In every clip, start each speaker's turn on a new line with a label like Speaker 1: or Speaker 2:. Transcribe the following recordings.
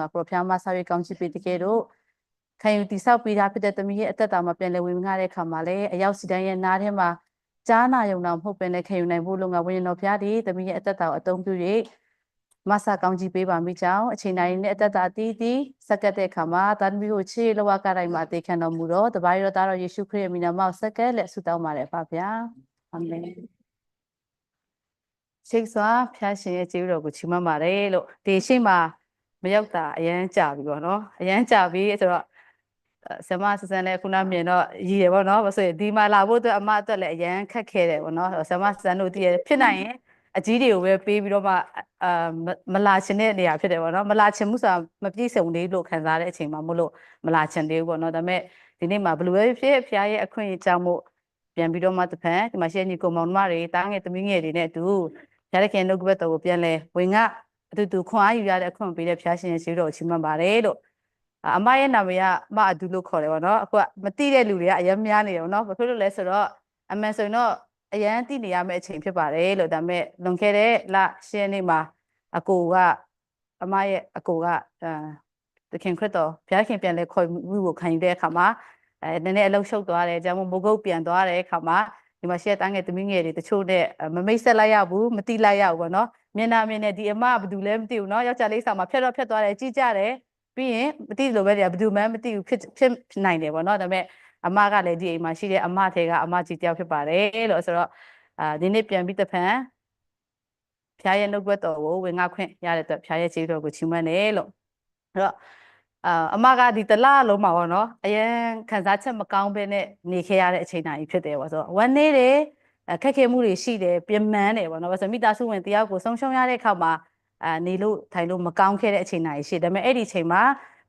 Speaker 1: ကပရောဖျားမဆောက်ရေးကောင်းချီပေးတကယ်တော့ခံယူတိဆောက်ပေးတာဖြစ်တဲ့သမီးရဲ့အသက်တာမှာပြန်လည်ဝင်ငှတဲ့အခါမှာလည်းအရောက်စီတိုင်းရဲ့နားထဲမှာကြားနာယုံတော့မဟုတ်ပဲနဲ့ခံယူနိုင်ဖို့လုံငါဝိညာဉ်တော်ဖျားဒီသမီးရဲ့အသက်တာကိုအသုံးပြု၍မဆာကောင်းချီပေးပါမိကြောင်းအချိန်တိုင်းနဲ့အသက်တာအသီးသီးစက္ကတ်တဲ့အခါမှာသာသမီကိုချေလဝကတိုင်းမှာအသေးခံတော်မူတော့တပါးရတော်သားတော်ယေရှုခရစ်ရဲ့မိနာမောက်စက္ကတ်လက်ဆုတောင်းပါတယ်ပါဗျာအာမင်ရှိတ်စွာဖျားရှင်ရဲ့ကျေးဇူးတော်ကိုချီးမွမ်းပါတယ်လို့ဒီရှိမှ မရောက်တာအရန်ကြာပြီပေါ့နော်အရန်ကြာပြီဆိုတော့အဲဆမဆဆန်လည်းခုနမြင်တော့ရည်တယ်ပေါ့နော်ဘာလို့ဆိုရင်ဒီမှာလာဖို့အတွက်အမအတွက်လည်းအရန်ခက်ခဲတယ်ပေါ့နော်ဆမဆဆန်တို့တည်ရဖြစ်နိုင်ရင်အကြီးတွေကိုပဲပေးပြီးတော့မှအာမမလာချင်တဲ့နေရာဖြစ်တယ်ပေါ့နော်မလာချင်မှုဆိုတာမပြည့်စုံသေးလို့ခံစားတဲ့အချိန်မှာမို့လို့မလာချင်သေးဘူးပေါ့နော်ဒါပေမဲ့ဒီနေ့မှာဘယ်လိုပဲဖြစ်ဖြစ်ဖျားရဲ့အခွင့်အရေးကြောင့်မို့ပြန်ပြီးတော့မှတစ်ဖန်ဒီမှာရှိတဲ့ညီကောင်မောင်နှမတွေတားငယ်သမီးငယ်တွေနဲ့အတူရတဲ့ခင်နှုတ်ကပတ်တော်ကိုပြန်လဲဝင်က အတူတူခွန်အားယူရတဲ့အခွင့်ပေးတဲ့ဖျားရှင်ရဲ့ရှိတော်ကိုချီးမွမ်းပါတယ်လို့အာအမရဲ့နာမည်ကအမအဒူလို့ခေါ်တယ်ဗောနော်အခုကမတိတဲ့လူတွေကအရင်များနေတယ်ဗောနော်ဘာဖြစ်လို့လဲဆိုတော့အမှန်ဆိုရင်တော့အရင်တိနေရမယ့်အချိန်ဖြစ်ပါတယ်လို့ဒါပေမဲ့လွန်ခဲ့တဲ့လရှင်းနေ့မှာအကိုကအမရဲ့အကိုကအာသခင်ခရစ်တော်ဘုရားခင်ပြန်လဲခေါ်မှုကိုခံယူတဲ့အခါမှာအဲနည်းနည်းအလုံးရှုပ်သွားတယ်ကြောင့်မို့မိုးကုတ်ပြန်သွားတဲ့အခါမှာ ဒီမှာရှက်တန်းငယ်သမီးငယ်တွေတချို့နဲ့အဲမမိတ်ဆက်လိုက်ရဘူးမတိလိုက်ရဘူးပေါ့နော်မျက်နှာမြင်နဲ့ဒီအမကဘာလို့လဲမသိဘူးနော်ယောက်ျားလေးဆောင်မှာဖြတ်တော့ဖြတ်သွားတယ်ကြည့်ကြတယ်ပြီးရင်မသိလို့ပဲတည်းဘာလို့မှမသိဘူးဖြစ်ဖြစ်နိုင်တယ်ပေါ့နော်ဒါပေမဲ့အမကလည်းဒီအိမ်မှာရှိတဲ့အမထဲကအမကြီးတယောက်ဖြစ်ပါတယ်လို့ဆိုတော့အာဒီနေ့ပြန်ပြီးတစ်ဖန်ဖျားရဲ့နှုတ်ဘက်တော်ကိုဝင်ငါခွင့်ရတဲ့အတွက်ဖျားရဲ့ခြေတော်ကိုချီးမွမ်းတယ်လို့အဲ့တော့ အာအမကဒီတလားလုံးမှာပေါ့နော်အရင်ခံစားချက်မကောင်းဘဲနဲ့နေခဲ့ရတဲ့အချိန်တိုင်းဖြစ်တယ်ပေါ့ဆိုတော့ဝမ်းနေတယ်အခက်ခဲမှုတွေရှိတယ်ပြင်းမှန်းတယ်ပေါ့နော်ဘာလို့မိသားစုဝင်တယောက်ကိုဆုံးရှုံးရတဲ့အခါမှာအာနေလို့ထိုင်လို့မကောင်းခဲ့တဲ့အချိန်တိုင်းရှိတယ်ဒါပေမဲ့အဲ့ဒီအချိန်မှာ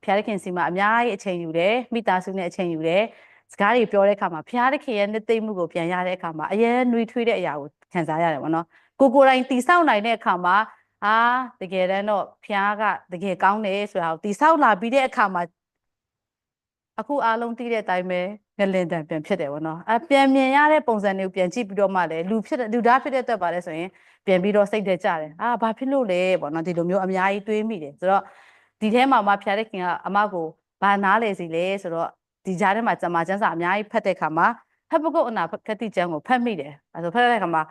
Speaker 1: ဖျားသခင်စီမှာအများကြီးအချိန်ယူတယ်မိသားစုနဲ့အချိန်ယူတယ်စကားတွေပြောတဲ့အခါမှာဖျားသခင်ရဲ့နှစ်သိမ့်မှုကိုပြန်ရတဲ့အခါမှာအရင်နှွေးထွေးတဲ့အရာကိုခံစားရတယ်ပေါ့နော်ကိုကိုယ်တိုင်တိဆောက်နိုင်တဲ့အခါမှာ အာတကယ်တမ်းတော့ဖျားကတကယ်ကောင်းတယ်ဆိုတာကိုတိဆောက်လာပြီးတဲ့အခါမှာအခုအားလုံးသိတဲ့အတိုင်းပဲငလင်တန်ပြန်ဖြစ်တယ်ဗောနော်အပြန်မြင်ရတဲ့ပုံစံတွေကိုပြန်ကြည့်ပြီးတော့မှလည်းလူဖြစ်တဲ့လူသားဖြစ်တဲ့အတွက်ပါလဲဆိုရင်ပြန်ပြီးတော့စိတ်သက်ကြတယ်အာဘာဖြစ်လို့လဲဗောနော်ဒီလိုမျိုးအများကြီးတွေးမိတယ်ဆိုတော့ဒီထဲမှာမှဖျားတဲ့ခင်ကအမကိုဘာနားလေစီလဲဆိုတော့ဒီကြားထဲမှာကျမကျန်းစာအများကြီးဖတ်တဲ့အခါမှာဟပ်ပကုတ်အနာခတိကျမ်းကိုဖတ်မိတယ်အဲဆိုဖတ်တဲ့အခါမှာ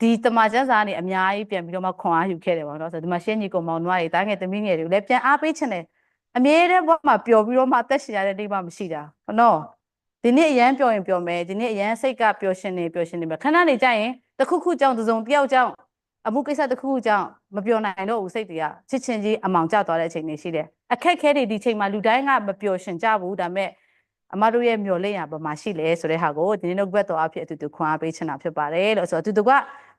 Speaker 1: ဒီတမချန်းစာကနေအများကြီးပြန်ပြီးတော့မှခွန်အားယူခဲ့တယ်ပေါ့နော်ဆိုတော့ဒီမှာရှင်းညီကောင်မောင်နှမတွေတားငယ်သမီးငယ်တွေကိုလည်းပြန်အားပေးချင်တယ်အမြဲတမ်းဘဝမှာပျော်ပြီးတော့မှအသက်ရှင်ရတဲ့နေ့မှမရှိတာဟုတ်နော်ဒီနေ့အရန်ပျော်ရင်ပျော်မယ်ဒီနေ့အရန်စိတ်ကပျော်ရှင်နေပျော်ရှင်နေမယ်ခဏနေကြရင်တစ်ခုခုကြောင့်တစ်စုံတစ်ယောက်ကြောင့်အမှုကိစ္စတစ်ခုခုကြောင့်မပျော်နိုင်တော့ဘူးစိတ်တွေကချစ်ချင်းကြီးအမောင်ကျသွားတဲ့အချိန်တွေရှိတယ်အခက်ခဲတွေဒီချိန်မှာလူတိုင်းကမပျော်ရှင်ကြဘူးဒါပေမဲ့အမတို့ရဲ့မျော်လင့်ရပါမှာရှိလဲဆိုတဲ့ဟာကိုဒီနေ့နှုတ်ဘက်တော်အဖြစ်အတူတူခွန်အားပေးချင်တာဖြစ်ပါတယ်လို့ဆိုတော့အတူတူက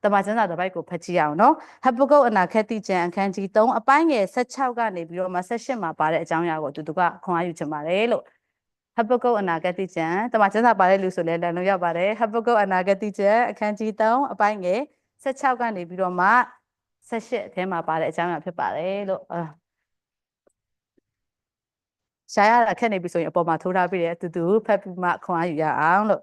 Speaker 1: တမန်ကျမ်းစာတစ်ပိုက်ကိုဖတ်ကြည့်ရအောင်နော်ဟပ်ပကုတ်အနာခက်တိကျမ်းအခန်းကြီး3အပိုင်းငယ်16ကနေပြီးတော့မှ18မှာပါတဲ့အကြောင်းအရာကိုအတူတူကခွန်အားယူချင်ပါတယ်လို့ဟပ်ပကုတ်အနာဂတိကျမ်းတမန်ကျမ်းစာပါတဲ့လူဆိုလဲလမ်းလို့ရပါတယ်ဟပ်ပကုတ်အနာဂတိကျမ်းအခန်းကြီး3အပိုင်းငယ်16ကနေပြီးတော့မှ18အထဲမှာပါတဲ့အကြောင်းအရာဖြစ်ပါတယ်လို့အာရှားရတာခက်နေပြီဆိုရင်အပေါ်မှာထိုးထားပြီးတယ်အတူတူဖတ်ပြီးမှခွန်အားယူရအောင်လို့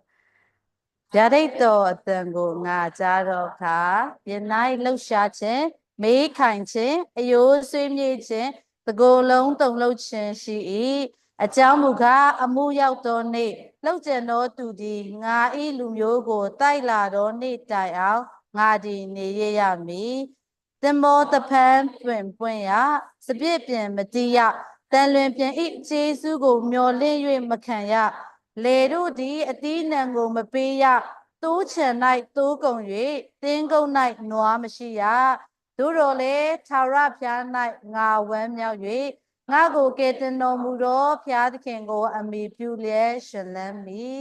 Speaker 1: ဗျာဒိတ်တော်အတန်ကိုငါကြားတော့ခါပြနိုင်လှုပ်ရှားခြင်းမေးခိုင်ခြင်းအယိုးဆွေးမြေ့ခြင်းတကိုယ်လုံးတုံလှုပ်ခြင်းရှိ၏အကြောင်းမူကားအမှုရောက်သောနေ့လှုပ်ကြံသောသူသည်ငါဤလူမျိုးကိုတိုက်လာသောနေ့တိုင်အောင်ငါဒီနေရရမည်သင်္ဘောတဖန်တွင်ပွင့်ရစပြစ်ပြင်မတိရတန်လွင်ပြင်ဤကျေးဇူးကိုမျော်လင့်၍မခံရ လေတို့သည်အသီးနှံကိုမပေးရတိုးချံ၌တိုးကုန်၍တင်းကုန်း၌နွားမရှိရတို့တော်လေသာရဖျား၌ငါဝမ်းမြောက်၍ငါကိုကယ်တင်တော်မူသောဖျားသခင်ကို အမိပြုလျက်ရှင်လန်းမည်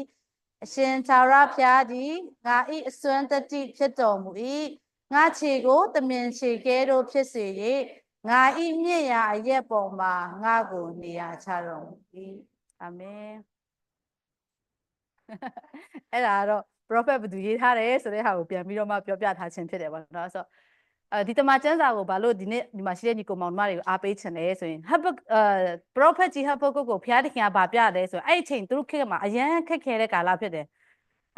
Speaker 1: အရှင်သာရဖျားသည်ငါဤအစွမ်းတတိဖြစ်တော်မူ၏ငါခြေကိုတမင်ခြေကဲတို့ဖြစ်စေ၍ငါဤမြင့်ရာအရက်ပေါ်မှာငါကိုနေရာချတော်မူ၏အာမင် အဲ့ဒါကတော့ prophet ဘယ်သူရေးထားတယ်ဆိုတဲ့ဟာကိုပြန်ပြီးတော့မှပြောပြထားခြင်းဖြစ်တယ်ပေါ့နော်ဆိုတော့အဲဒီတမန်ကျမ်းစာကိုဘာလို့ဒီနေ့ဒီမှာရှိတဲ့ညီကောင်မောင်နှမတွေကိုအားပေးချင်လဲဆိုရင်ဟပ်အဲ prophet ကြီးဟပ်ပုတ်ကိုဘုရားသခင်ကဗာပြတယ်ဆိုရင်အဲ့အချိန်သူတို့ခေတ်မှာအရန်ခက်ခဲတဲ့ကာလဖြစ်တယ်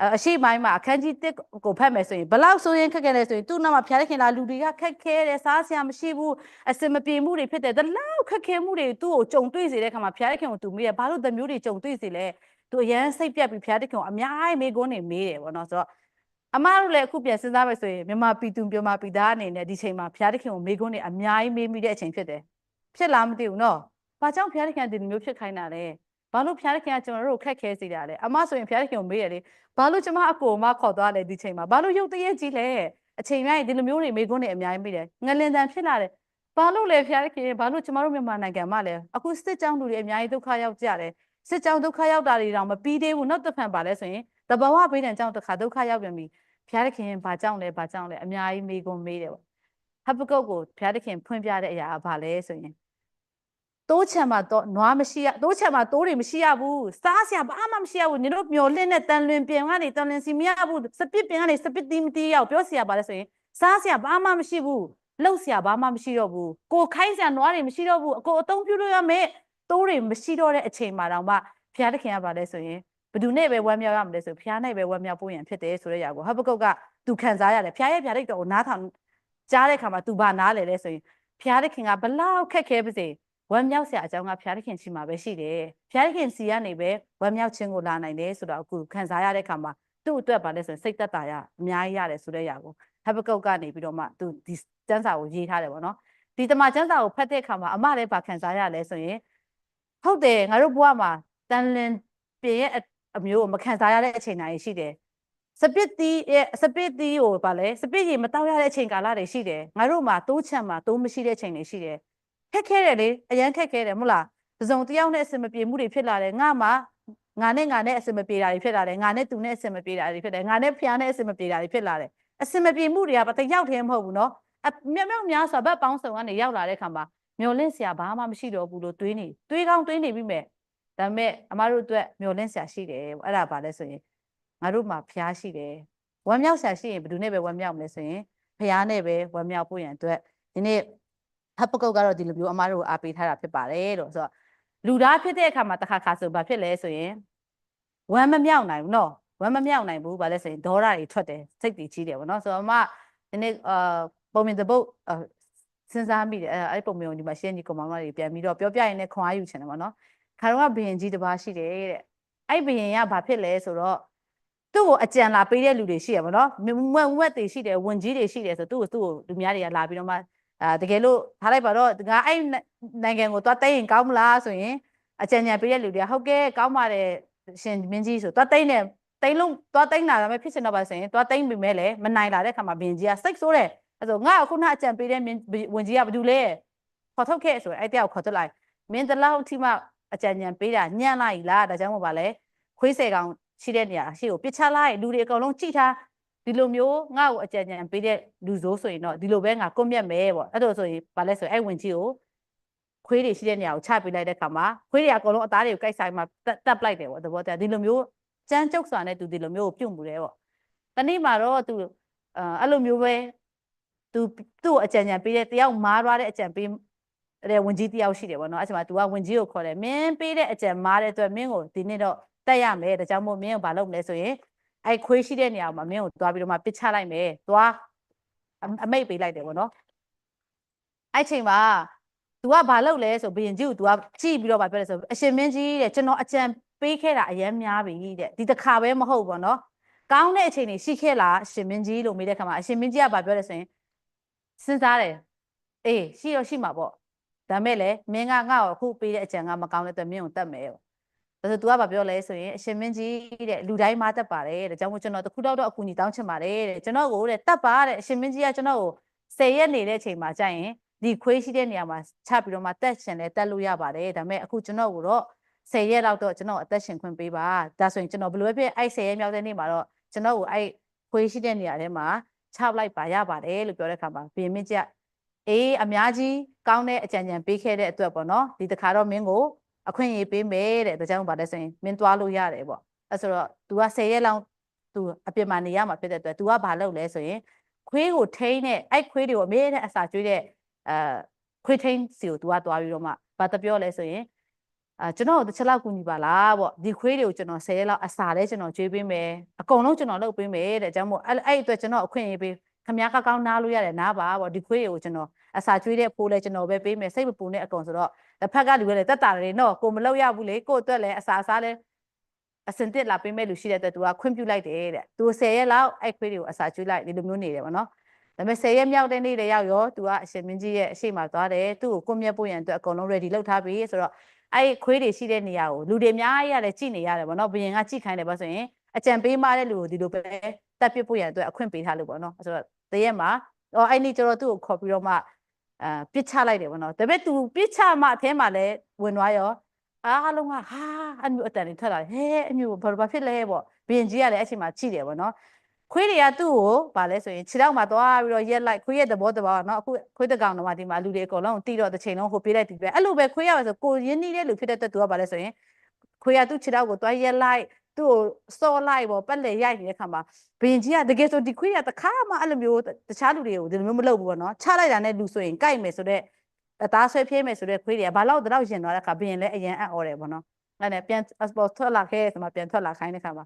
Speaker 1: အအရှိပိုင်းမှာအခန်းကြီးတစ်ကိုဖတ်မယ်ဆိုရင်ဘလောက်ဆိုရင်ခက်ခဲလဲဆိုရင်သူ့နောက်မှာဖျားတဲ့ခင်လာလူတွေကခက်ခဲတယ်စားစရာမရှိဘူးအစင်မပြေမှုတွေဖြစ်တယ်ဒါလောက်ခက်ခဲမှုတွေသူ့ကိုကြုံတွေ့စေတဲ့ခါမှာဖျားတဲ့ခင်ကိုသူမေးတယ်ဘာလို့တမျိုးတွေကြုံတွေ့စေလဲ သူအရန်စိတ်ပြက်ပြီးဖျားတဲ့ခင်ကိုအများကြီးမေးခွန်းတွေမေးတယ်ပေါ့နော်ဆိုတော့အမားတို့လည်းအခုပြန်စဉ်းစားမယ်ဆိုရင်မြန်မာပြည်သူမြန်မာပြည်သားအနေနဲ့ဒီချိန်မှာဖျားတဲ့ခင်ကိုမေးခွန်းတွေအများကြီးမေးမိတဲ့အချိန်ဖြစ်တယ်ဖြစ်လားမသိဘူးနော်ဘာကြောင့်ဖျားတဲ့ခင်ကဒီလိုမျိုးဖြစ်ခိုင်းတာလဲဘာလို့ဖျားတဲ့ခင်ကကျွန်တော်တို့ကိုခက်ခဲစေတာလဲအမဆိုရင်ဖျားတဲ့ခင်ကိုမေးရတယ်လေဘာလို့ကျမအကိုမခေါ်သွားလဲဒီချိန်မှာဘာလို့ရုပ်တရက်ကြီးလဲအချိန်တိုင်းဒီလိုမျိုးတွေမေးခွန်းတွေအများကြီးမေးတယ်ငလင်တန်ဖြစ်လာတယ်ဘာလို့လဲဖျားတဲ့ခင်ဘာလို့ကျမတို့မြန်မာနိုင်ငံမှာလဲအခုစစ်ကြောင်းလူတွေအများကြီးဒုက္ခရောက်ကြတယ် စစ်ကြောင်းဒုက္ခရောက်တာတွေတောင်မပြီးသေးဘူးနောက်တစ်ဖန်ပါလဲဆိုရင်တဘာဝဘေးဒဏ်ကြောင့်တစ်ခါဒုက္ခရောက်ပြန်ပြီဖျားတဲ့ခင်ဘာကြောင့်လဲဘာကြောင့်လဲအများကြီးမေးခွန်းမေးတယ်ပေါ့ဟပ်ပကုတ်ကိုဖျားတဲ့ခင်ဖွင့်ပြတဲ့အရာကဘာလဲဆိုရင်တိုးချံမှာတော့နွားမရှိရတိုးချံမှာတိုးတွေမရှိရဘူးစားစရာဘာမှမရှိရဘူးနင်တို့မျောလင့်တဲ့တန်လွင်ပြင်ကနေတန်လွင်စီမရဘူးစပစ်ပြင်ကနေစပစ်တီးမတီးရောက်ပြောစရာပါလဲဆိုရင်စားစရာဘာမှမရှိဘူးလှုပ်စရာဘာမှမရှိတော့ဘူးကိုခိုင်းစရာနွားတွေမရှိတော့ဘူးအကိုအသုံးပြုလို့ရမယ် တိုးတွေမရှိတော့တဲ့အချိန်မှာတော့မှဖျားတခင်ကပါလဲဆိုရင်ဘယ်သူနဲ့ပဲဝမ်းမြောက်ရမလဲဆိုဖျားနဲ့ပဲဝမ်းမြောက်ဖို့ရန်ဖြစ်တယ်ဆိုတဲ့ຢာကိုဟဘကုတ်ကသူခံစားရတယ်ဖျားရဲ့ဖျားတဲ့တော်ကိုနားထောင်ကြားတဲ့ခါမှာသူဘာနားလဲလဲဆိုရင်ဖျားတခင်ကဘလောက်ခက်ခဲပါစေဝမ်းမြောက်စရာအကြောင်းကဖျားသခင်ရှိမှာပဲရှိတယ်။ဖျားသခင်စီကနေပဲဝမ်းမြောက်ခြင်းကိုလာနိုင်တယ်ဆိုတော့အခုခံစားရတဲ့အခါမှာသူ့အတွက်ပါလဲဆိုရင်စိတ်သက်သာရအများကြီးရတယ်ဆိုတဲ့ຢာကိုဟဘကုတ်ကနေပြီးတော့မှသူဒီကျမ်းစာကိုရေးထားတယ်ပေါ့နော်။ဒီတမန်ကျမ်းစာကိုဖတ်တဲ့အခါမှာအမလည်းပါခံစားရလဲဆိုရင် ဟုတ်တယ်ငါတို့ဘဝမှာတန်လင်ပြည့်ရဲ့အမျိုးကိုမခံစားရတဲ့အချိန်တိုင်းရှိတယ်။စပစ်တီးရဲ့စပစ်တီးကိုဗာလဲစပစ်ရေမတောက်ရတဲ့အချိန်ကာလတွေရှိတယ်ငါတို့မှာတိုးချံမှာတိုးမရှိတဲ့အချိန်တွေရှိတယ်ခက်ခဲတယ်လေအရန်ခက်ခဲတယ်မဟုတ်လားတစုံတယောက်နဲ့အစင်မပြေမှုတွေဖြစ်လာတယ်ငါမှငါနဲ့ငါနဲ့အစင်မပြေတာတွေဖြစ်လာတယ်ငါနဲ့သူနဲ့အစင်မပြေတာတွေဖြစ်တယ်ငါနဲ့ဖျားနဲ့အစင်မပြေတာတွေဖြစ်လာတယ်အစင်မပြေမှုတွေကဘာတယောက်တည်းမဟုတ်ဘူးနော်အမြောက်မြောက်များစွာဘက်ပေါင်းစုံကနေရောက်လာတဲ့ခါမှာ မျောလင့်စရာဘာမှမရှိတော့ဘူးလို့တွေးနေတွေးကောင်းတွေးနေပြီမဲ့ဒါပေမဲ့အမတို့အတွက်မျောလင့်စရာရှိတယ်အဲ့ဒါဘာလဲဆိုရင်ငါတို့မှာဖျားရှိတယ်ဝမ်းမြောက်စရာရှိရင်ဘယ်သူနဲ့ပဲဝမ်းမြောက်မလဲဆိုရင်ဖျားနဲ့ပဲဝမ်းမြောက်ဖို့ရန်အတွက်ဒီနေ့ဟပ်ပကုတ်ကတော့ဒီလိုမျိုးအမားတို့အားပေးထားတာဖြစ်ပါတယ်လို့ဆိုတော့လူသားဖြစ်တဲ့အခါမှာတစ်ခါခါဆိုဘာဖြစ်လဲဆိုရင်ဝမ်းမမြောက်နိုင်ဘူးနော်ဝမ်းမမြောက်နိုင်ဘူးဘာလဲဆိုရင်ဒေါရတွေထွက်တယ်စိတ်တွေကြီးတယ်ဗောနော်ဆိုတော့အမဒီနေ့အာပုံမြင်တဲ့ဘုတ် စဉ်းစားမိတယ်အဲအဲ့ပုံမြင်ဒီမှာရှင်းကြီးကောင်မတွေပြန်ပြီးတော့ပြောပြရင်လည်းခွန်အားယူချင်တယ်ဗောနော်ခါတော့ကဘယင်ကြီးတစ်ပါးရှိတယ်တဲ့အဲ့ဘယင်ကဘာဖြစ်လဲဆိုတော့သူ့ကိုအကြံလာပေးတဲ့လူတွေရှိရဗောနော်မွက်ဝက်တွေရှိတယ်ဝင်ကြီးတွေရှိတယ်ဆိုသူ့ကိုသူ့ကိုလူများတွေကလာပြီးတော့မှအာတကယ်လို့ထားလိုက်ပါတော့ငါအဲ့နိုင်ငံကိုသွားသိရင်ကောင်းမလားဆိုရင်အကြံဉာဏ်ပေးတဲ့လူတွေကဟုတ်ကဲ့ကောင်းပါတယ်ရှင်မင်းကြီးဆိုသွားသိနေသိလုံးသွားသိနေတာပဲဖြစ်ချင်တော့ပါဆိုရင်သွားသိပြီမဲ့လေမနိုင်လာတဲ့ခါမှာဘင်ကြီးကစိတ်ဆိုးတယ် အဲ့ဆိုငါအခုနအကြံပေးတဲ့ဝင်ကြီးကဘာလို့လဲခေါ်ထုတ်ခဲ့ဆိုရင်အဲ့တယောက်ခေါ်ထုတ်လိုက်မင်းတလောက်ထိမှအကြံဉာဏ်ပေးတာညံ့လိုက်လားဒါကြောင့်မို့ပါလေခွေးဆယ်ကောင်ရှိတဲ့နေရာရှိကိုပစ်ချလိုက်လူတွေအကုန်လုံးကြည့်ထားဒီလိုမျိုးငါ့ကိုအကြံဉာဏ်ပေးတဲ့လူဆိုးဆိုရင်တော့ဒီလိုပဲငါကွန်မြတ်မယ်ပေါ့အဲ့လိုဆိုရင်ဗာလဲဆိုအဲ့ဝင်ကြီးကိုခွေးတွေရှိတဲ့နေရာကိုချပေးလိုက်တဲ့ခါမှာခွေးတွေအကုန်လုံးအသားတွေကိုကိုက်ဆိုင်မှာတက်ပလိုက်တယ်ပေါ့သဘောတရားဒီလိုမျိုးကြမ်းကြုတ်စွာနဲ့သူဒီလိုမျိုးကိုပြုတ်မှုတယ်ပေါ့တနေ့မှာတော့သူအဲ့လိုမျိုးပဲ သူသူ့ကိုအကြံဉာဏ်ပေးတဲ့တယောက်မားသွားတဲ့အကြံပေးတဲ့ဝင်ကြီးတယောက်ရှိတယ်ပေါ့နော်အဲ့ချိန်မှာ तू ကဝင်ကြီးကိုခေါ်တယ်မင်းပေးတဲ့အကြံမားတဲ့အတွက်မင်းကိုဒီနေ့တော့တက်ရမယ်ဒါကြောင့်မို့မင်းကိုဘာလုပ်မလဲဆိုရင်အဲ့ခွေးရှိတဲ့နေရာမှာမင်းကိုသွားပြီးတော့မှပစ်ချလိုက်မယ်သွားအမိတ်ပေးလိုက်တယ်ပေါ့နော်အဲ့ချိန်မှာ तू ကဘာလုပ်လဲဆိုဘယင်ကြီးကို तू ကကြည့်ပြီးတော့ဗာပြောလဲဆိုအရှင်မင်းကြီးတဲ့ကျွန်တော်အကြံပေးခဲ့တာအရင်များပြီတဲ့ဒီတစ်ခါပဲမဟုတ်ဘောနော်ကောင်းတဲ့အချိန်တွေရှိခဲ့လားအရှင်မင်းကြီးလို့မေးတဲ့ခါမှာအရှင်မင်းကြီးကဗာပြောလဲဆိုရင် စဉ်းစားတယ်အေးရှိတော့ရှိမှာပေါ့ဒါမဲ့လေမင်းကငါ့ကိုအခုပေးတဲ့အကြံကမကောင်းတဲ့အတွက်မင်းကိုတတ်မယ်ဒါဆို तू ကဘာပြောလဲဆိုရင်အရှင်မင်းကြီးတဲ့လူတိုင်းမတတ်ပါတယ်တဲ့ကြောင့်မို့ကျွန်တော်တခုတော့တော့အကူအညီတောင်းချင်ပါတယ်တဲ့ကျွန်တော်ကိုတဲ့တတ်ပါတဲ့အရှင်မင်းကြီးကကျွန်တော်ကို၁၀ရက်နေတဲ့အချိန်မှာကြာရင်ဒီခွေးရှိတဲ့နေရာမှာချပြီးတော့မှတက်ရှင်လဲတက်လို့ရပါတယ်ဒါပေမဲ့အခုကျွန်တော်ကိုတော့၁၀ရက်လောက်တော့ကျွန်တော်အသက်ရှင်ခွင့်ပေးပါဒါဆိုရင်ကျွန်တော်ဘယ်လိုဖြစ်အဲ့၁၀ရက်မြောက်တဲ့နေ့မှာတော့ကျွန်တော်ကိုအဲ့ခွေးရှိတဲ့နေရာထဲမှာ ချလိုက်ပါရပါတယ်လို့ပြောတဲ့အခါမှာဘီမင်းကြီးအေးအများကြီးကောင်းတဲ့အကြံဉာဏ်ပေးခဲ့တဲ့အတွက်ပေါ့နော်ဒီတခါတော့မင်းကိုအခွင့်အရေးပေးမယ်တဲ့ဒါကြောင့်ဗါတဲ့ဆိုရင်မင်းသွားလို့ရတယ်ပေါ့အဲဆိုတော့ तू က10ရက်လောက် तू အပြစ်မှာနေရမှာဖြစ်တဲ့အတွက် तू ကဘာလုပ်လဲဆိုရင်ခွေးကိုထိန်းတဲ့အဲ့ခွေးတွေကိုအမေတဲ့အစာကျွေးတဲ့အဲခွေးထိန်းစီကို तू ကသွားပြီးတော့မှဘာတပြောလဲဆိုရင် အာကျွန်တော်တို့တစ်ချက်လောက်ကူညီပါလားပေါ့ဒီခွေးတွေကိုကျွန်တော်10ရက်လောက်အစာလဲကျွန်တော်ကျွေးပေးမယ်အကုန်လုံးကျွန်တော်လုပ်ပေးမယ်တဲ့ကြောင့်မို့အဲ့အဲ့အတွက်ကျွန်တော်အခွင့်အရေးပေးခမ ्या ကောက်ကောင်းနားလို့ရတယ်နားပါပေါ့ဒီခွေးတွေကိုကျွန်တော်အစာကျွေးတဲ့ဖိုးလဲကျွန်တော်ပဲပေးမယ်စိတ်မပူနဲ့အကုန်ဆိုတော့တစ်ဖက်ကလူကလည်းတက်တာတယ်နော်ကိုမလုပ်ရဘူးလေကိုအတွက်လည်းအစာအစားလဲအစင်တစ်လာပေးမဲ့လူရှိတဲ့အတွက်သူကခွင့်ပြုလိုက်တယ်တဲ့သူ10ရက်လောက်အဲ့ခွေးတွေကိုအစာကျွေးလိုက်ဒီလိုမျိုးနေတယ်ပေါ့နော်ဒါပေမဲ့10ရက်မြောက်တဲ့နေ့တည်းရောက်ရောသူကအရှင်မင်းကြီးရဲ့အရှိမသွားတယ်သူ့ကိုကွန်မြတ်ပို့ရန်အတွက်အကုန်လုံး ready လုပ်ထားပြီဆိုတော့ အဲ့ခွေးတွေရှိတဲ့နေရာကိုလူတွေအများကြီးရတယ်ကြည်နေရတယ်ပေါ့နော်ဘယင်ကကြည်ခိုင်းတယ်ပေါ့ဆိုရင်အကြံပေးမှတဲ့လူကိုဒီလိုပဲတက်ပစ်ဖို့ရန်အတွက်အခွင့်ပေးထားလို့ပေါ့နော်ဆိုတော့တရက်မှာအော်အဲ့နေ့ကျတော့သူ့ကိုခေါ်ပြီးတော့မှအာပစ်ချလိုက်တယ်ပေါ့နော်ဒါပေမဲ့ तू ပစ်ချမှအထဲမှာလည်းဝင်သွားရောအားလုံးကဟာအမျိုးအတန်တွေထွက်လာတယ်ဟဲအမျိုးဘာဘာဖြစ်လဲပေါ့ဘယင်ကြီးကလည်းအဲ့ချိန်မှာကြည်တယ်ပေါ့နော် ခွေးတွေကသူ့ကိုဗာလဲဆိုရင်ခြေထောက်မှာသွားပြီးတော့ရက်လိုက်ခွေးရဲ့သဘောတဘာเนาะအခုခွေးတကောင်တော့မှဒီမှာလူတွေအကုန်လုံးတီးတော့တစ်ချိန်လုံးဟိုပေးလိုက်ဒီပဲအဲ့လိုပဲခွေးရပါဆိုကိုရင်းနှီးတဲ့လူဖြစ်တဲ့အတွက်သူကဗာလဲဆိုရင်ခွေးကသူ့ခြေထောက်ကိုသွားရက်လိုက်သူ့ကိုစော်လိုက်ပေါ့ပက်လေရိုက်နေတဲ့ခါမှာဘင်ကြီးကတကယ်ဆိုဒီခွေးကတခါမှအဲ့လိုမျိုးတခြားလူတွေကိုဒီလိုမျိုးမလုပ်ဘူးပေါ့နော်ချလိုက်တာနဲ့လူဆိုရင်ကြိုက်မယ်ဆိုတော့အသားဆွဲဖြေးမယ်ဆိုတော့ခွေးတွေကဘာလို့တော့ရင်သွားတဲ့ခါဘင်လည်းအရင်အံ့ဩတယ်ပေါ့နော်အဲ့ဒါပြန် passport ထွက်လာခဲ့ဆိုမှပြန်ထွက်လာခိုင်းတဲ့ခါမှာ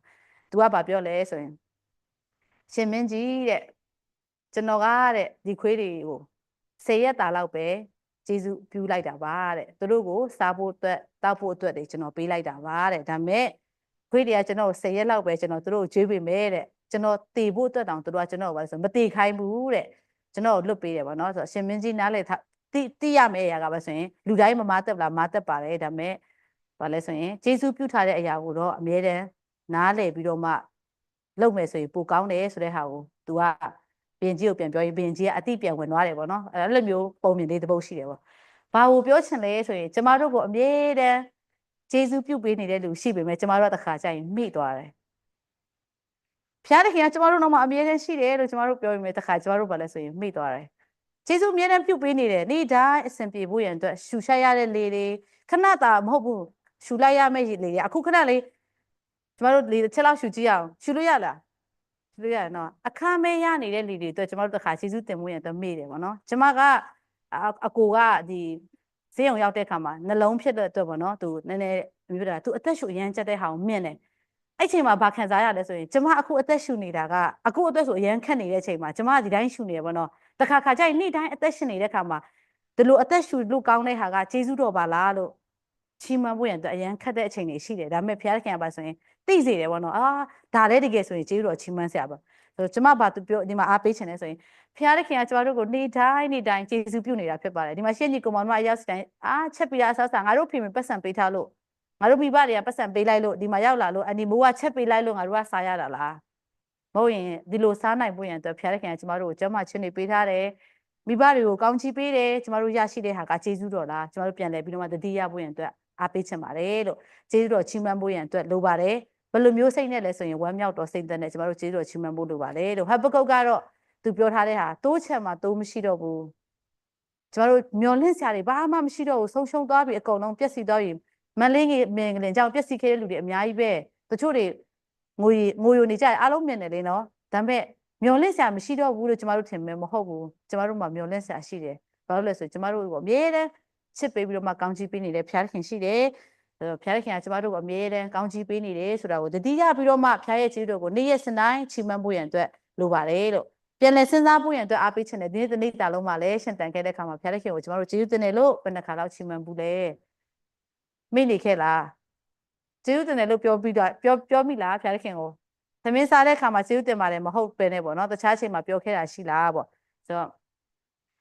Speaker 1: तू ကဘာပြောလဲဆိုရင် ရှင်မင်းကြီးတဲ့ကျွန်တော်ကတဲ့ဒီခွေးတွေကို၁၀ရက်တာလောက်ပဲကျေးဇူးပြုလိုက်တာပါတဲ့သူတို့ကိုစားဖို့အတွက်တောက်ဖို့အတွက်တွေကျွန်တော်ပေးလိုက်တာပါတဲ့ဒါမဲ့ခွေးတွေကကျွန်တော်10ရက်လောက်ပဲကျွန်တော်တို့ကိုကြွေးပေးမယ်တဲ့ကျွန်တော်တည်ဖို့အတွက်တောင်တို့ကကျွန်တော်ဘာလို့ဆိုမတည်ခိုင်းဘူးတဲ့ကျွန်တော်လွတ်ပေးတယ်ဗောနော်ဆိုတော့ရှင်မင်းကြီးနားလေတိတိရမယ့်အရာကပဲဆိုရင်လူတိုင်းမမတက်လားမတက်ပါတယ်ဒါမဲ့ဘာလဲဆိုရင်ကျေးဇူးပြုထားတဲ့အရာကိုတော့အမြဲတမ်းနားလေပြီးတော့မှ လုပ်မယ်ဆိုရင်ပိုကောင်းတယ်ဆိုတဲ့ဟာကို तू ကဘင်ကြီးကိုပြန်ပြောရင်ဘင်ကြီးကအတိပြန်ဝင်သွားတယ်ဗောနော်အဲ့လိုမျိုးပုံမြင်လေးတစ်ပုတ်ရှိတယ်ဗောဘာကိုပြောချင်လဲဆိုရင်ကျမတို့ကိုအမြဲတမ်းကျေးဇူးပြုပေးနေတဲ့လူရှိပေမဲ့ကျမတို့ကတခါကျရင်မိသွားတယ်ဖျားတဲ့ခင်ကကျမတို့တော့မှအမြဲတမ်းရှိတယ်လို့ကျမတို့ပြောပြီးမြဲတခါကျမတို့ဘာလဲဆိုရင်မိသွားတယ်ကျေးဇူးအမြဲတမ်းပြုပေးနေတယ်နေ့တိုင်းအစဉ်ပြေဖို့ရန်အတွက်ရှူရှိုက်ရတဲ့လေတွေခဏတာမဟုတ်ဘူးရှူလိုက်ရမယ့်လေတွေအခုခဏလေး ကျမတို့လေတစ်ချက်လောက်ရှူကြည့်အောင်ရှူလို့ရလားရှူလို့ရနော်အခမ်းမဲရနေတဲ့လေတွေအတွက်ကျမတို့တခါကျေးဇူးတင်ဖို့ရန်အတွက်မေ့တယ်ပေါ့နော်ကျမကအကိုကဒီဈေးရုံရောက်တဲ့ခါမှာနှလုံးဖြစ်တဲ့အတွက်ပေါ့နော်သူနည်းနည်းမျိုးတာသူအသက်ရှူအရန်ကြက်တဲ့ဟာကိုမြင့်တယ်အဲ့ချိန်မှာဘာခံစားရလဲဆိုရင်ကျမအခုအသက်ရှူနေတာကအခုအသက်ဆိုအရန်ခက်နေတဲ့အချိန်မှာကျမဒီတိုင်းရှူနေရပေါ့နော်တခါခါကျရင်နေ့တိုင်းအသက်ရှင်နေတဲ့ခါမှာဒီလိုအသက်ရှူလို့ကောင်းတဲ့ဟာကကျေးဇူးတော်ပါလားလို့ ချီးမွမ်းဖို့ရန်အတွက်အရန်ခက်တဲ့အချိန်တွေရှိတယ်ဒါပေမဲ့ဘုရားခင်ကပါဆိုရင်သိစေတယ်ပေါ့နော်အာဒါလည်းတကယ်ဆိုရင်ကျေးဇူးတော်ချီးမွမ်းစရာပါဆိုတော့ကျမဘာသူပြောဒီမှာအားပေးချင်လဲဆိုရင်ဖျားတဲ့ခင်ကကျမတို့ကိုနေ့တိုင်းနေ့တိုင်းကျေးဇူးပြုနေတာဖြစ်ပါတယ်ဒီမှာရှင်းကြီးကောင်မတို့အရောက်စတိုင်းအားချက်ပြီးသားဆောက်စာငါတို့ဖေမေပတ်စံပေးထားလို့ငါတို့မိဘတွေကပတ်စံပေးလိုက်လို့ဒီမှာရောက်လာလို့အနီမိုးကချက်ပေးလိုက်လို့ငါတို့ကစားရတာလားမဟုတ်ရင်ဒီလိုစားနိုင်ဖို့ရန်အတွက်ဖျားတဲ့ခင်ကကျမတို့ကိုကျမချင်းနေပေးထားတယ်မိဘတွေကိုကောင်းချီးပေးတယ်ကျမတို့ရရှိတဲ့ဟာကကျေးဇူးတော်လားကျမတို့ပြန်လဲပြီးတော့မှတတိယဖို့ရန်အတွက် အားပေးချင်ပါတယ်လို့ကျေးဇူးတော်ချီးမွမ်းဖို့ရန်အတွက်လိုပါတယ်ဘယ်လိုမျိုးစိတ်နဲ့လဲဆိုရင်ဝမ်းမြောက်တော်စိတ်သက်နဲ့ကျမတို့ကျေးဇူးတော်ချီးမွမ်းဖို့လိုပါတယ်လို့ဟဘကုတ်ကတော့သူပြောထားတဲ့ဟာတိုးချက်မှာတိုးမရှိတော့ဘူးကျမတို့မျောလင့်စရာတွေဘာမှမရှိတော့ဘူးဆုံးရှုံးသွားပြီအကုန်လုံးပျက်စီးသွားပြီမလင်းကြီးမင်္ဂလင်ကြောင့်ပျက်စီးခဲ့တဲ့လူတွေအများကြီးပဲတချို့တွေငိုငိုယိုနေကြတယ်အားလုံးမြင်တယ်လေနော်ဒါပေမဲ့မျောလင့်စရာမရှိတော့ဘူးလို့ကျမတို့ထင်မယ်မဟုတ်ဘူးကျမတို့မှာမျောလင့်စရာရှိတယ်ဘာလို့လဲဆိုကျမတို့ကအမြဲတမ်း ချစ်ပေးပြီးတော့မှကောင်းချီးပေးနေတဲ့ဖျားခင်ရှိတယ်အဲ့တော့ဖျားခင်ကကျမတို့ကအမြဲတမ်းကောင်းချီးပေးနေတယ်ဆိုတာကိုတတိယပြီးတော့မှဖျားရဲ့ချီးတို့ကိုနေ့ရက်စတိုင်းချီးမွမ်းဖို့ရန်အတွက်လိုပါတယ်လို့ပြန်လည်စဉ်းစားဖို့ရန်အတွက်အားပေးချင်တယ်ဒီနေ့တနေ့တာလုံးမှာလည်းရှင်တန်ခဲ့တဲ့ခါမှာဖျားတဲ့ခင်ကိုကျမတို့ကျေးဇူးတင်တယ်လို့ဘယ်နှခါလောက်ချီးမွမ်းဘူးလဲမိနေခဲ့လားကျေးဇူးတင်တယ်လို့ပြောပြီးတော့ပြောပြောမိလားဖျားတဲ့ခင်ကိုသမင်းစားတဲ့ခါမှာကျေးဇူးတင်ပါတယ်မဟုတ်ပဲနဲ့ပေါ့နော်တခြားချိန်မှာပြောခဲ့တာရှိလားပေါ့ဆိုတော့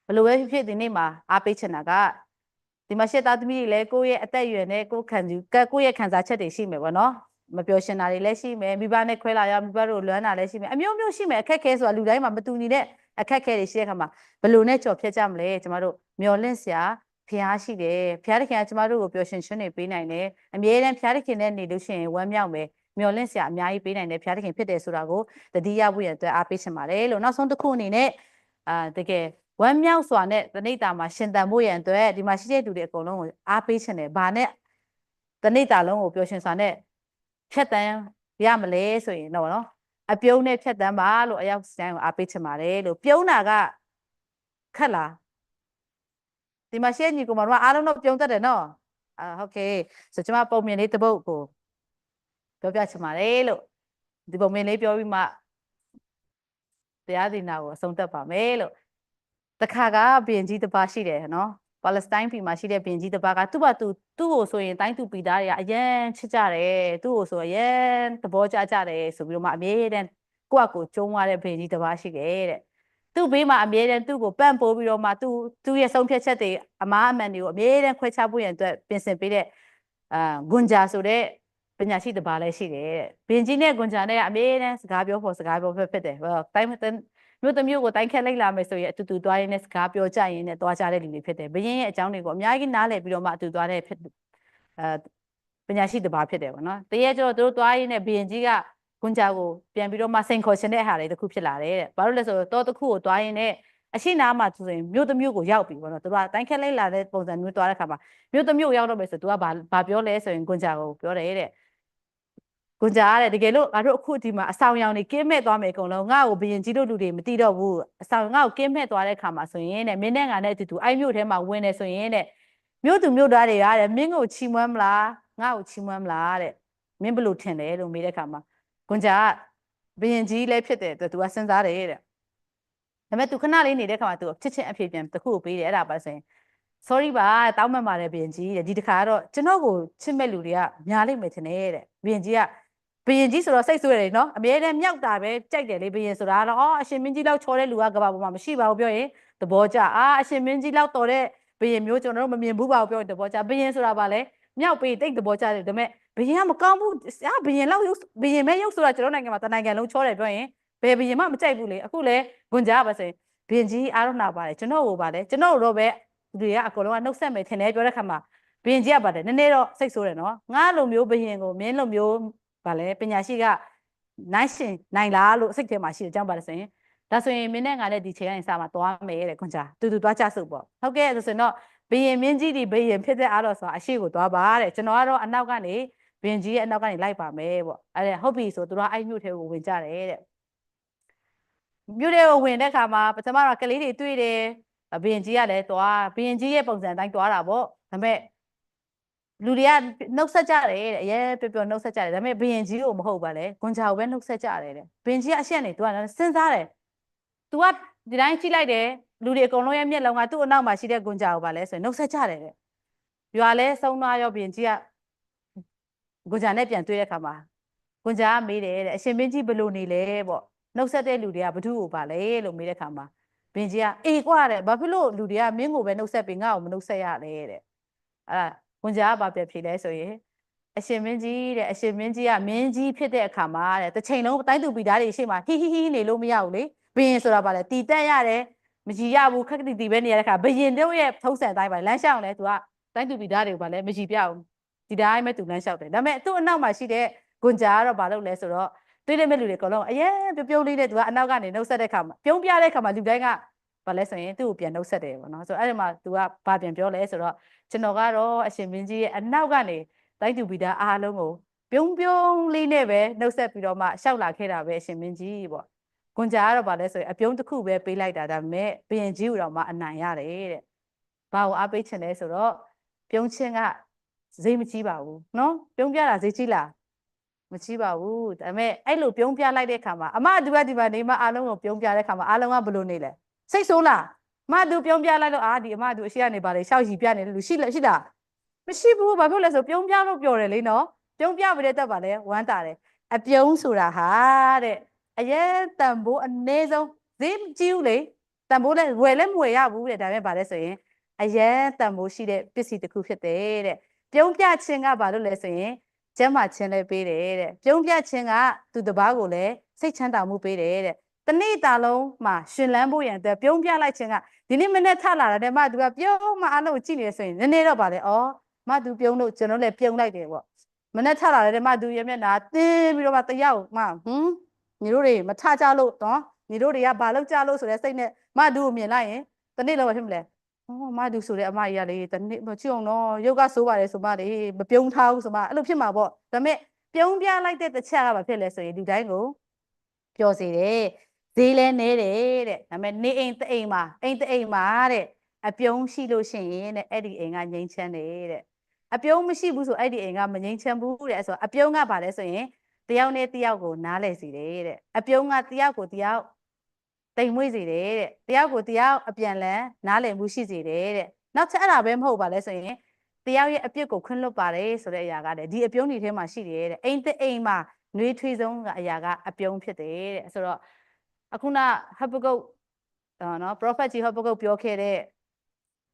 Speaker 1: ဘယ်လိုပဲဖြစ်ဖြစ်ဒီနေ့မှာအားပေးချင်တာက ဒီမှာရှစ်သားသမီးတွေလည်းကိုယ့်ရဲ့အသက်အရွယ်နဲ့ကိုယ်ခံယူကိုယ့်ရဲ့ခံစားချက်တွေရှိမယ်ပေါ့နော်မပျော်ရှင်တာတွေလည်းရှိမယ်မိဘနဲ့ခွဲလာရမိဘတို့လွမ်းတာလည်းရှိမယ်အမျိုးမျိုးရှိမယ်အခက်ခဲဆိုတာလူတိုင်းမှာမတူညီတဲ့အခက်ခဲတွေရှိတဲ့အခါမှာဘယ်လိုနဲ့ကြော်ဖြတ်ကြမလဲကျမတို့မျော်လင့်စရာဖျားရှိတယ်ဖျားတခင်ကကျမတို့ကိုပျော်ရွှင်ခြင်းတွေပေးနိုင်တယ်အမြဲတမ်းဖျားတခင်နဲ့နေလို့ရှိရင်ဝမ်းမြောက်မယ်မျော်လင့်စရာအများကြီးပေးနိုင်တယ်ဖျားတခင်ဖြစ်တယ်ဆိုတာကိုတတိယဖို့ရအတွက်အားပေးချင်ပါတယ်လို့နောက်ဆုံးတစ်ခုအနေနဲ့အာတကယ် ဝမ်းမြောက်စွာနဲ့တနိတာမှာရှင်တန်ဖို့ရန်အတွက်ဒီမှာရှိတဲ့လူတွေအကုန်လုံးကိုအားပေးချင်တယ်။ဘာနဲ့တနိတာလုံးကိုပျော်ရွှင်စွာနဲ့ဖြတ်တန်းရမလဲဆိုရင်တော့နော်အပြုံးနဲ့ဖြတ်တန်းပါလို့အရောက်စတိုင်းကိုအားပေးချင်ပါတယ်လို့ပြုံးတာကခက်လားဒီမှာရှေ့ညီကောင်မတို့အားလုံးတော့ပြုံးတတ်တယ်နော်အာဟုတ်ကဲ့ဆိုကျွန်မပုံမြင်လေးတစ်ပုတ်ကိုပြောပြချင်ပါတယ်လို့ဒီပုံမြင်လေးပြောပြီးမှတရားဒီနာကိုအဆုံးသတ်ပါမယ်လို့ တခါကဘီရင်ကြီးတစ်ပါးရှိတယ်နော်ပါလက်စတိုင်းပြည်မှာရှိတဲ့ဘီရင်ကြီးတစ်ပါးကသူ့ဘာသူသူ့ကိုဆိုရင်တိုင်းသူပြည်သားတွေကအရန်ချစ်ကြတယ်သူ့ကိုဆိုအရန်သဘောကျကြတယ်ဆိုပြီးတော့မှအမြဲတမ်းကိုယ့်အကိုကျုံးသွားတဲ့ဘီရင်ကြီးတစ်ပါးရှိတယ်တဲ့သူ့ဘေးမှာအမြဲတမ်းသူ့ကိုပန့်ပိုးပြီးတော့မှသူ့သူ့ရဲ့ဆုံးဖြတ်ချက်တွေအမားအမှန်တွေကိုအမြဲတမ်းခွဲခြားဖို့ရန်အတွက်ပြင်ဆင်ပေးတဲ့အာဂွန်ဂျာဆိုတဲ့ပညာရှိတစ်ပါးလည်းရှိတယ်တဲ့ဘင်ကြီးနဲ့ဂွန်ဂျာနဲ့ကအမြဲတမ်းစကားပြောဖို့စကားပြောဖက်ဖြစ်တယ်ဟောတိုင်း မြို့တစ်မြို့ကိုတိုင်းခက်လိုက်လာမယ်ဆိုရင်အတူတူသွားရင်းနဲ့စကားပြောကြရင်းနဲ့သွားကြတဲ့လူတွေဖြစ်တယ်ဘရင်ရဲ့အကြောင်းတွေကိုအများကြီးနားလည်ပြီးတော့မှအတူသွားတဲ့ဖြစ်အဲပညာရှိတစ်ပါးဖြစ်တယ်ပေါ့နော်တရက်ကျတော့သူတို့သွားရင်းနဲ့ဘရင်ကြီးကကွန်ဂျာကိုပြန်ပြီးတော့မှစိန်ခေါ်ခြင်းတဲ့ဟာတွေတစ်ခုဖြစ်လာတယ်တဲ့ဘာလို့လဲဆိုတော့တောတစ်ခုကိုသွားရင်းနဲ့အရှိနာမှာဆိုရင်မြို့တစ်မြို့ကိုရောက်ပြီပေါ့နော်သူကတိုင်းခက်လိုက်လာတဲ့ပုံစံမျိုးသွားတဲ့ခါမှာမြို့တစ်မြို့ရောက်တော့မယ်ဆိုသူကဘာဘာပြောလဲဆိုရင်ကွန်ဂျာကိုပြောတယ်တဲ့ ကွန်ဂျာကတကယ်လို့ငါတို့အခုဒီမှာအဆောင်ရောင်တွေကင်းမဲ့သွားမယ်အကုန်လုံးငါ့ကိုဘယင်ကြီးတို့လူတွေမသိတော့ဘူးအဆောင်ငါ့ကိုကင်းမဲ့သွားတဲ့ခါမှာဆိုရင်တဲ့မင်းနဲ့ငါနဲ့အတူတူအဲ့မြို့ထဲမှာဝင်နေဆိုရင်တဲ့မြို့သူမြို့သားတွေကတဲ့မင်းကိုချီးမွမ်းမလားငါ့ကိုချီးမွမ်းမလားတဲ့မင်းဘယ်လိုထင်လဲလို့မေးတဲ့ခါမှာကွန်ဂျာကဘယင်ကြီးလည်းဖြစ်တဲ့အတွက်သူကစဉ်းစားတယ်တဲ့ဒါပေမဲ့သူခဏလေးနေတဲ့ခါမှာသူချစ်ချင်းအဖြစ်ပြန်တစ်ခုကိုပေးတယ်အဲ့ဒါပါဆိုရင် sorry ပါတောင်းမှတ်ပါတယ်ဘယင်ကြီးတဲ့ဒီတစ်ခါတော့ကျွန်တော်ကိုချစ်မဲ့လူတွေကများလိမ့်မယ်ထင်တယ်တဲ့ဘယင်ကြီးက ဘယင်ကြီးဆိုတော့စိတ်ဆိုးရတယ်နော်အမြဲတမ်းမြောက်တာပဲကြိုက်တယ်လေဘယင်ဆိုတာတော့အော်အရှင်မင်းကြီးလောက်ချောတဲ့လူကကဘာပေါ်မှာမရှိပါဘူးပြောရင်သဘောကျအာအရှင်မင်းကြီးလောက်တော်တဲ့ဘယင်မျိုးကျွန်တော်တို့မမြင်ဘူးပါဘူးပြောရင်သဘောကျဘယင်ဆိုတာဗာလဲမြောက်ပေးတိတ်သဘောကျတယ်ဒါပေမဲ့ဘယင်ကမကောင်းဘူးအာဘယင်လောက်ရုပ်ဘယင်မဲရုပ်ဆိုတာကျွန်တော်နိုင်ငံမှာတနိုင်ငံလုံးချောတယ်ပြောရင်ဘယ်ဘယင်မှမကြိုက်ဘူးလေအခုလဲဂွန်ကြပါစေဘယင်ကြီးအားရနာပါတယ်ကျွန်တော်ကိုပါလေကျွန်တော်တို့ပဲလူတွေကအကုန်လုံးကနှုတ်ဆက်မယ်ထင်တယ်ပြောတဲ့ခါမှာဘယင်ကြီးကပါတယ်နည်းနည်းတော့စိတ်ဆိုးတယ်နော်ငါလိုမျိုးဘယင်ကိုမင်းလိုမျိုး ဗာလဲပညာရှိကနိုင်ရှင်နိုင်လားလို့စိတ်ထဲမှာရှိတဲ့အကြောင်းပါတယ်ဆိုရင်ဒါဆိုရင်မင်းနဲ့ငါနဲ့ဒီချိန်ကနေစမှာသွားမယ်တဲ့ခွန်ကြာတူတူသွားကြစုပ်ပေါ့ဟုတ်ကဲ့ဆိုရင်တော့ဘယင်မင်းကြီးဒီဘယင်ဖြစ်တဲ့အားတော့ဆိုတာအရှိကိုသွားပါတဲ့ကျွန်တော်ကတော့အနောက်ကနေဘင်ကြီးရဲ့အနောက်ကနေလိုက်ပါမယ်ပေါ့အဲ့ဒါဟုတ်ပြီဆိုသူတို့အဲ့မြို့ထဲကိုဝင်ကြတယ်တဲ့မြို့ထဲကိုဝင်တဲ့ခါမှာပထမတော့ကလေးတွေတွေ့တယ်ဘင်ကြီးကလည်းသွားဘင်ကြီးရဲ့ပုံစံအတိုင်းသွားတာပေါ့ဒါပေမဲ့ လူတွေကနှုတ်ဆက်ကြတယ်တဲ့အရင်ပျော်ပျော်နှုတ်ဆက်ကြတယ်ဒါပေမဲ့ဘယင်ကြီးကိုမဟုတ်ပါလေဂွန်ချာကိုပဲနှုတ်ဆက်ကြတယ်တဲ့ဘယင်ကြီးကအရှက်နေသူကစဉ်းစားတယ် तू ကဒီတိုင်းကြည့်လိုက်တယ်လူတွေအကုန်လုံးရဲ့မျက်လုံးကသူ့အနောက်မှာရှိတဲ့ဂွန်ချာကိုပါလဲဆိုရင်နှုတ်ဆက်ကြတယ်တဲ့ရွာလဲဆုံးသွားရောဘယင်ကြီးကဂွန်ချာနဲ့ပြန်တွေ့တဲ့အခါမှာဂွန်ချာကမေးတယ်တဲ့အရှင်မင်းကြီးဘယ်လိုနေလဲပေါ့နှုတ်ဆက်တဲ့လူတွေကဘသူ့ကိုပါလဲလို့မေးတဲ့အခါမှာဘင်ကြီးကအေးကွာတဲ့ဘာဖြစ်လို့လူတွေကမင်းကိုပဲနှုတ်ဆက်ပြီးငါ့ကိုမနှုတ်ဆက်ရလဲတဲ့အဲ့ဒါ ဝန်ကြားကဘာပြဖြေလဲဆိုရင်အရှင်မင်းကြီးတဲ့အရှင်မင်းကြီးကမင်းကြီးဖြစ်တဲ့အခါမှာတဲ့တစ်ချိန်လုံးတိုင်းသူပြည်သားတွေရှေ့မှာဟီဟီဟီနေလို့မရဘူးလေဘယင်ဆိုတာဗာလဲတီတက်ရတယ်မကြည်ရဘူးခက်တီတီပဲနေရတဲ့ခါဘယင်တို့ရဲ့ထုံးစံအတိုင်းပါလမ်းလျှောက်လဲသူကတိုင်းသူပြည်သားတွေကိုဗာလဲမကြည်ပြဘူးဒီတိုင်းပဲသူလမ်းလျှောက်တယ်ဒါပေမဲ့သူ့အနောက်မှာရှိတဲ့ဂွန်ဂျာကတော့ဘာလုပ်လဲဆိုတော့တွေ့တဲ့မဲ့လူတွေအကုန်လုံးအရင်ပြုံးပြုံးလေးနဲ့သူကအနောက်ကနေနှုတ်ဆက်တဲ့ခါမှာပြုံးပြတဲ့ခါမှာလူတိုင်းက ဘာလဲဆိုရင်သူ့ကိုပြန်နှုတ်ဆက်တယ်ပေါ့နော်ဆိုတော့အဲ့ဒီမှာသူကဘာပြန်ပြောလဲဆိုတော့ကျွန်တော်ကတော့အရှင်မင်းကြီးရဲ့အနောက်ကနေတိုင်းသူပြည်သားအားလုံးကိုပြုံးပြုံးလေးနဲ့ပဲနှုတ်ဆက်ပြီးတော့မှရှောက်လာခဲ့တာပဲအရှင်မင်းကြီးပေါ့။ကွန်ကြာကတော့ဗာလဲဆိုရင်အပြုံးတစ်ခုပဲပေးလိုက်တာဒါပေမဲ့ဘယင်ကြီးကတော့မှအနိုင်ရတယ်တဲ့။ဘာကိုအားပေးချင်လဲဆိုတော့ပြုံးချင်းကဈေးမကြီးပါဘူးနော်။ပြုံးပြတာဈေးကြီးလားမကြီးပါဘူး။ဒါပေမဲ့အဲ့လိုပြုံးပြလိုက်တဲ့ခါမှာအမအတူကဒီမှာနေမအားလုံးကိုပြုံးပြတဲ့ခါမှာအားလုံးကဘယ်လိုနေလဲ။ စိတ်ဆိုးလား။မတူပြုံးပြလိုက်လို့အာဒီအမတူအရှိကနေပါလေရှောက်ရီပြနေတယ်လူရှိလားရှိလား။မရှိဘူးဘာဖြစ်လဲဆိုပြုံးပြလို့ပြောတယ်လေနော်။ပြုံးပြပြီးတဲ့တက်ပါလေဝမ်းတာတယ်။အပြုံးဆိုတာဟာတဲ့အရင်တန်ဖိုးအနည်းဆုံးဈေးမကြီးဘူးလေတန်ဖိုးလည်းဝယ်လည်းမဝယ်ရဘူးတဲ့ဒါပေမဲ့ဗါလဲဆိုရင်အရင်တန်ဖိုးရှိတဲ့ပစ္စည်းတစ်ခုဖြစ်တယ်တဲ့ပြုံးပြခြင်းကဘာလို့လဲဆိုရင်ကျမ်းမာခြင်းလည်းပေးတယ်တဲ့ပြုံးပြခြင်းကသူတပားကိုလည်းစိတ်ချမ်းသာမှုပေးတယ်တဲ့ တနေ့တာလုံးမှာရှင်လန်းဖို့ရန်အတွက်ပြုံးပြလိုက်ခြင်းကဒီနေ့မနေ့ထလာတယ်မသူကပြုံးမအားလုံးကြည့်နေဆိုရင်နည်းနည်းတော့ပါလေဩမသူပြုံးလို့ကျွန်တော်လည်းပြုံးလိုက်တယ်ပေါ့မနေ့ထလာတယ်မသူရဲ့မျက်နှာတင်းပြီးတော့မှတယောက်မှဟွန်းညီတို့တွေမထကြလို့နော်ညီတို့တွေကဘာလုပ်ကြလို့ဆိုတဲ့စိတ်နဲ့မတူကိုမြင်လိုက်ရင်တနေ့လုံးမဖြစ်မလဲဟောမတူဆိုတဲ့အမကြီးကလေတနေ့မချစ်အောင်နော်ရုပ်ကဆိုးပါတယ်ဆိုမှလေမပြုံးထားဘူးဆိုမှအဲ့လိုဖြစ်မှာပေါ့ဒါပေမဲ့ပြုံးပြလိုက်တဲ့တစ်ချက်ကဘာဖြစ်လဲဆိုရင်ဒီတိုင်းကိုပျော်စေတယ် ဈေးလဲနေတယ်တဲ့ဒါပေမဲ့နေအိမ်တအိမ်မှာအိမ်တအိမ်မှာတဲ့အပြုံးရှိလို့ရှိရင်တဲ့အဲ့ဒီအိမ်ကငြိမ်းချမ်းတယ်တဲ့အပြုံးမရှိဘူးဆိုအဲ့ဒီအိမ်ကမငြိမ်ချမ်းဘူးတဲ့ဆိုတော့အပြုံးကဘာလဲဆိုရင်တယောက်နဲ့တယောက်ကိုနားလဲစီတယ်တဲ့အပြုံးကတယောက်ကိုတယောက်တိမ်မွေ့စေတယ်တဲ့တယောက်ကိုတယောက်အပြန်လန်နားလည်မှုရှိစေတယ်တဲ့နောက်ချက်အဲ့ဒါပဲမဟုတ်ပါလဲဆိုရင်တယောက်ရဲ့အပြစ်ကိုခွင့်လွတ်ပါတယ်ဆိုတဲ့အရာကလည်းဒီအပြုံးတွေထဲမှာရှိတယ်တဲ့အိမ်တစ်အိမ်မှာနှွေးထွေးဆုံးကအရာကအပြုံးဖြစ်တယ်တဲ့ဆိုတော့ အခုနဟဘကုတ်အာနော် prophet ကြီးဟဘကုတ်ပြောခဲ့တဲ့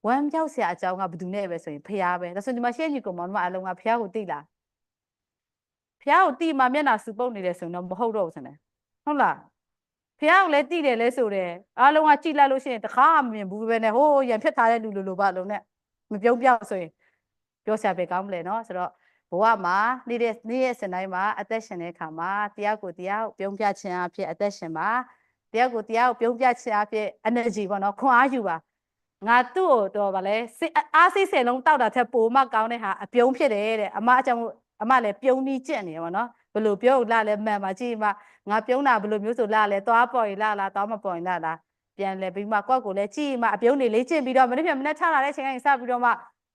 Speaker 1: ဝမ်းပြောက်ဆရာအကြောင်းကဘယ်သူနဲ့ပဲဆိုရင်ဖះပဲဒါဆိုဒီမှာရှေ့ညီကောင်မောင်တို့အလုံးကဖះကိုတိလားဖះကိုတိမှမျက်နာစုပုတ်နေတယ်ဆိုရင်တော့မဟုတ်တော့ဘူးဆင်တယ်ဟုတ်လားဖះကိုလည်းတိတယ်လဲဆိုတယ်အားလုံးကကြိလိုက်လို့ရှိရင်တခါမှမမြင်ဘူးပဲနဲ့ဟိုးရံဖြစ်ထားတဲ့လူလိုလိုပါလုံးနဲ့မပြုံးပြောက်ဆိုရင်ပြောဆရာပဲကောင်းမလဲနော်ဆိုတော့ဘဝမှာနေ့ရက်နေ့ရက်စင်တိုင်းမှာအသက်ရှင်တဲ့အခါမှာတရားကိုတရားပြုံးပြခြင်းအဖြစ်အသက်ရှင်ပါ တရားကိုတရားကိုပြုံးပြခြင်းအဖြစ် energy ပေါ့နော်ခွန်အားယူပါငါသူ့ကိုတော့ဗာလဲစိတ်အားစိတ်ဆယ်လုံးတောက်တာထက်ပိုမှကောင်းတဲ့ဟာအပြုံးဖြစ်တယ်တဲ့အမအကြောင်းအမလည်းပြုံးပြီးကြက်နေရပါတော့ဘယ်လိုပြောလာလဲမှန်ပါကြည့်မှငါပြုံးတာဘယ်လိုမျိုးဆိုလာလဲသွားပေါ်ရင်လာလားသွားမပေါ်ရင်လာလားပြန်လဲပြီးမှကွက်ကိုလည်းကြည့်မှအပြုံးနေလေးကျင့်ပြီးတော့မနေ့ပြန်မနေ့ချလာတဲ့အချိန်ကနေစပြီးတော့မှ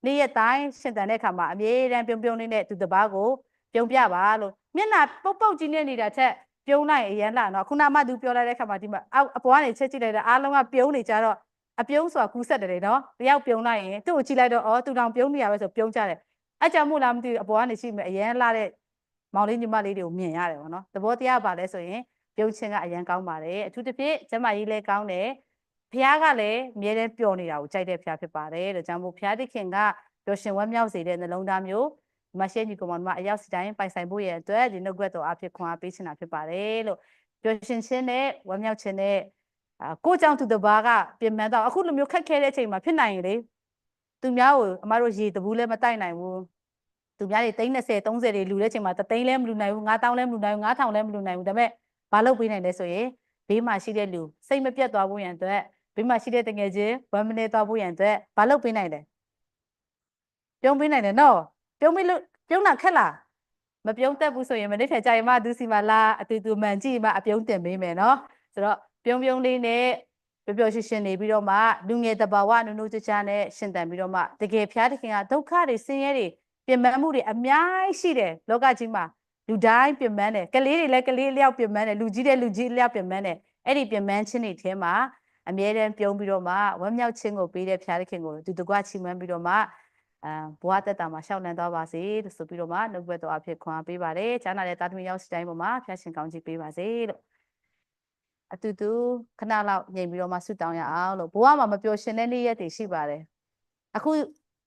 Speaker 1: နေ့ရက်တိုင်းရှင်တန်တဲ့ခါမှာအမြဲတမ်းပြုံးပြုံးလေးနဲ့သူတပားကိုပြုံးပြပါလို့မျက်နှာပုတ်ပုတ်ကြီးနဲ့နေတာချက် ပြုံးလိုက်အရန်လာတော့ခုနမှသူပြောလိုက်တဲ့ခါမှာဒီမှာအပေါ်ကနေချက်ကြည့်လိုက်တဲ့အားလုံးကပြုံးနေကြတော့အပြုံးဆိုတာကူးဆက်တယ်နော်တယောက်ပြုံးလိုက်ရင်သူ့ကိုကြည့်လိုက်တော့အော်သူတောင်ပြုံးနေရပဲဆိုပြုံးကြတယ်အကြောင်းမို့လားမသိဘူးအပေါ်ကနေရှိမယ်အရန်လာတဲ့မောင်လေးညီမလေးတွေကိုမြင်ရတယ်ပေါ့နော်သဘောတရားပါလဲဆိုရင်ပြုံးခြင်းကအရန်ကောင်းပါတယ်အထူးသဖြင့်ကျမကြီးလည်းကောင်းတယ်ဖះကလည်းအမြဲတမ်းပျော်နေတာကိုကြိုက်တဲ့ဖះဖြစ်ပါတယ်လို့ကြောင့်မို့ဖះတခင်ကပျော်ရှင်ဝမ်းမြောက်စေတဲ့နှလုံးသားမျိုး မရှဲညီကောင်မအရောက်စီတိုင်းပိုင်ဆိုင်ဖို့ရအတွက်ဒီနှုတ်ကပတ်တော်အဖြစ်ခွန်အားပေးချင်တာဖြစ်ပါတယ်လို့ပျော်ရှင်ခြင်းနဲ့ဝမ်းမြောက်ခြင်းနဲ့အာကိုကြောင့်သူတစ်ပါးကပြင်ပန်းတော့အခုလိုမျိုးခက်ခဲတဲ့အချိန်မှာဖြစ်နိုင်ရင်လေသူများကိုအမတို့ရေတဘူးလည်းမတိုက်နိုင်ဘူးသူများတွေ30 30တွေလူတဲ့အချိန်မှာတသိန်းလည်းမလူနိုင်ဘူး9000လည်းမလူနိုင်ဘူး9000လည်းမလူနိုင်ဘူးဒါပေမဲ့ဘာလုပ်ပေးနိုင်လဲဆိုရင်ဘေးမှာရှိတဲ့လူစိတ်မပြတ်သွားဖို့ရန်အတွက်ဘေးမှာရှိတဲ့တငယ်ချင်းဝမ်းမနေသွားဖို့ရန်အတွက်ဘာလုပ်ပေးနိုင်လဲပြုံးပေးနိုင်တယ်နော် ပြုံးပေးလို့ပြုံးတာခက်လားမပြုံးတတ်ဘူးဆိုရင်မနေ့ထဲကြာရင်မှသူစီမလာအတူတူမှန်ကြည့်မှအပြုံးတင်ပေးမယ်နော်ဆိုတော့ပြုံးပြုံးလေးနဲ့ပျော်ပျော်ရွှင်ရွှင်နေပြီးတော့မှလူငယ်တဘာဝနုနုချချနဲ့ရှင်တန်ပြီးတော့မှတကယ်ဖျားတခင်ကဒုက္ခတွေဆင်းရဲတွေပြင်ပန်းမှုတွေအများကြီးရှိတယ်လောကကြီးမှာလူတိုင်းပြင်ပန်းတယ်ကလေးတွေလည်းကလေးလျောက်ပြင်ပန်းတယ်လူကြီးတဲ့လူကြီးလျောက်ပြင်ပန်းတယ်အဲ့ဒီပြင်ပန်းခြင်းတွေထဲမှာအမြဲတမ်းပြုံးပြီးတော့မှဝမ်းမြောက်ခြင်းကိုပေးတဲ့ဖျားတခင်ကိုသူတကွချီးမွမ်းပြီးတော့မှ အာဘဝတက်တာမှာရှောက်လန်းသွားပါစေလို့ဆိုပြီးတော့မှနှုတ်ဘက်တော်အဖြစ်ခွန်အားပေးပါတယ်။ဈာနာတဲ့တာသမီရောက်စတိုင်းပေါ်မှာဖျားရှင်ကောင်းကြီးပေးပါစေလို့အတူတူခဏလောက်ညင်ပြီးတော့မှဆုတောင်းရအောင်လို့ဘဝမှာမပျော်ရွှင်တဲ့နေ့ရက်တွေရှိပါတယ်။အခု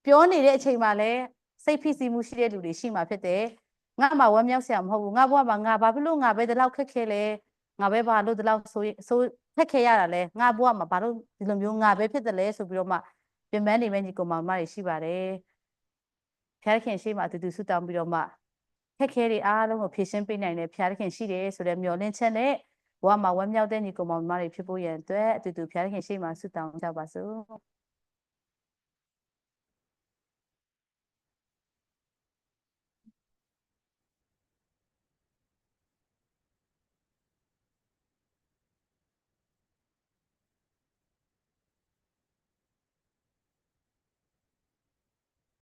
Speaker 1: ပြောနေတဲ့အချိန်မှာလည်းစိတ်ဖိစီးမှုရှိတဲ့လူတွေရှိမှဖြစ်တယ်။ငါမှဝမ်းမြောက်စရာမဟုတ်ဘူး။ငါဘဝမှာငါဘာဖြစ်လို့ငါပဲဒီလောက်ခက်ခဲလဲ။ငါပဲဘာလို့ဒီလောက်ဆိုဆိုခက်ခဲရတာလဲ။ငါဘဝမှာဘာလို့ဒီလိုမျိုးငါပဲဖြစ်တယ်လဲဆိုပြီးတော့မှ ပြင်ပန်းနေမဲ့ညီကောင်မမတွေရှိပါတယ်။ဖျားခင်ရှိမှအတူတူဆုတောင်းပြီးတော့မှခက်ခဲတွေအားလုံးကိုဖြည့်ရှင်းပေးနိုင်တဲ့ဖျားခင်ရှိတယ်ဆိုတဲ့မျှော်လင့်ချက်နဲ့ဘဝမှာဝမ်းမြောက်တဲ့ညီကောင်မမတွေဖြစ်ဖို့ရန်အတွက်အတူတူဖျားခင်ရှိမှဆုတောင်းကြပါစို့။